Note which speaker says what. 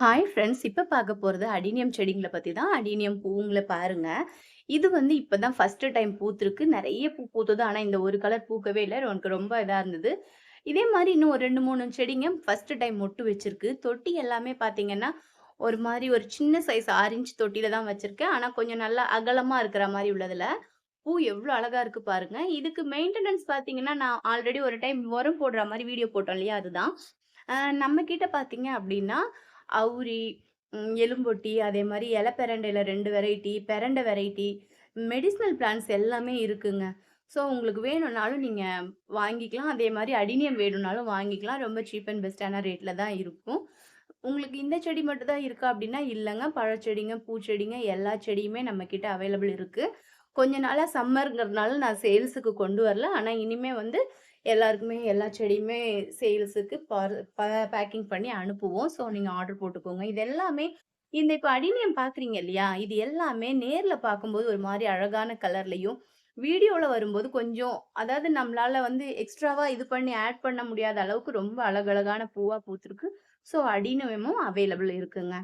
Speaker 1: Hi friends இப்போ பார்க்க போகிறது அடினியம் செடிங்களை பற்றி தான். அடினியம் பூங்களை பாருங்கள் இது வந்து இப்போ தான் ஃபஸ்ட்டு டைம் பூத்துருக்கு நிறைய பூ பூத்தது. ஆனால் இந்த ஒரு கலர் பூக்கவே இல்லை எனக்கு ரொம்ப இதாக இருந்தது. இதே மாதிரி இன்னும் ஒரு 2, 3 செடிங்க ஃபஸ்ட்டு டைம் மொட்டு வச்சிருக்கு. தொட்டி எல்லாமே பார்த்தீங்கன்னா, ஒரு மாதிரி ஒரு சின்ன சைஸ் 6 இன்ச் தொட்டியில தான் வச்சுருக்கேன் ஆனால் கொஞ்சம் நல்லா அகலமாக இருக்கிற மாதிரி உள்ளதில் பூ எவ்வளோ அழகாக இருக்குது பாருங்கள் இதுக்கு மெயின்டெனன்ஸ் பார்த்தீங்கன்னா, நான் ஆல்ரெடி ஒரு டைம் உரம் போடுற மாதிரி வீடியோ போட்டோம் இல்லையா? அதுதான். அ நம்ம கிட்ட பார்த்தீங்க அப்படின்னா அவுரி, எலும்பொட்டி, அதே மாதிரி இல பெரண்டையில 2 வெரைட்டி, பெரண்டை வெரைட்டி, மெடிசினல் பிளான்ஸ் எல்லாமே இருக்குங்க. ஸோ உங்களுக்கு வேணும்னாலும் நீங்கள் வாங்கிக்கலாம். அதே மாதிரி அடினியம் வேணும்னாலும் வாங்கிக்கலாம். ரொம்ப சீப் அண்ட் பெஸ்ட்டான ரேட்டில் தான் இருக்கும். உங்களுக்கு இந்த செடி மட்டும் தான் இருக்கா அப்படின்னா இல்லைங்க பழச்செடிங்க, பூச்செடிங்க எல்லா செடியுமே நம்மக்கிட்ட அவைலபிள் இருக்குது கொஞ்ச நாளாக சம்மர்ங்கிறதுனால நான் சேல்ஸுக்கு கொண்டு வரல. ஆனால் இனிமேல் வந்து எல்லாருக்குமே எல்லா செடியுமே சேல்ஸுக்கு பார் ப பேக்கிங் பண்ணி அனுப்புவோம். ஸோ நீங்கள் ஆர்டர் போட்டுக்கோங்க. இது எல்லாமே இந்த இப்போ அடினியம் பார்க்குறீங்க இல்லையா? இது எல்லாமே நேரில் பார்க்கும்போது ஒரு மாதிரி அழகான கலர்லையும் வீடியோவில் வரும்போது கொஞ்சம் அதாவது நம்மளால் வந்து எக்ஸ்ட்ராவாக இது பண்ணி ஆட் பண்ண முடியாத அளவுக்கு ரொம்ப அழகழகான பூவாக பூத்துருக்கு ஸோ அடினியமும் அவைலபிள் இருக்குங்க.